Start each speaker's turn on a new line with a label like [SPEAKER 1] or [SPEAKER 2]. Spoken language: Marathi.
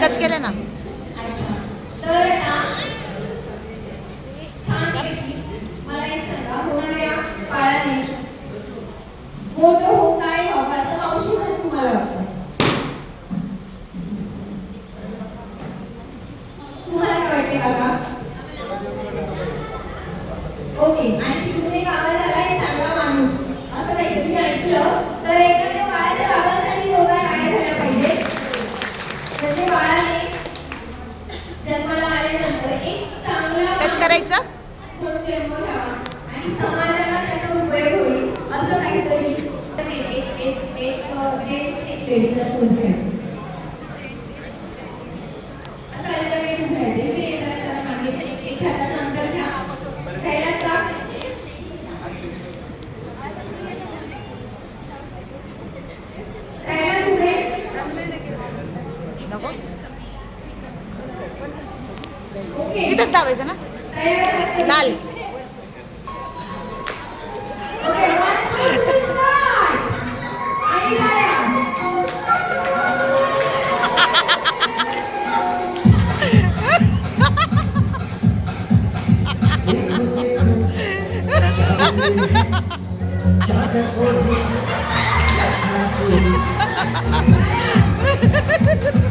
[SPEAKER 1] टच केले ना.
[SPEAKER 2] तर मोठं काय तुम्हाला वाटतं काय वाटते काका ओके आणि तिकडून एक आवाज समाजाला त्याचा उपयोग होईल असं काहीतरी. तर एक एक एक एक जेंट्स एक लेडीज असं उभं राहायचं. असं अल्टरनेट उभं राहायचं. इकडे ये जरा जरा मागे एक एक हाताचं अंतर घ्या. राहिलात का? राहिलात उभे
[SPEAKER 1] नको.
[SPEAKER 2] ओके.
[SPEAKER 1] इथंच दाबायचं ना? लाल.
[SPEAKER 2] Ha
[SPEAKER 3] ha ha ha!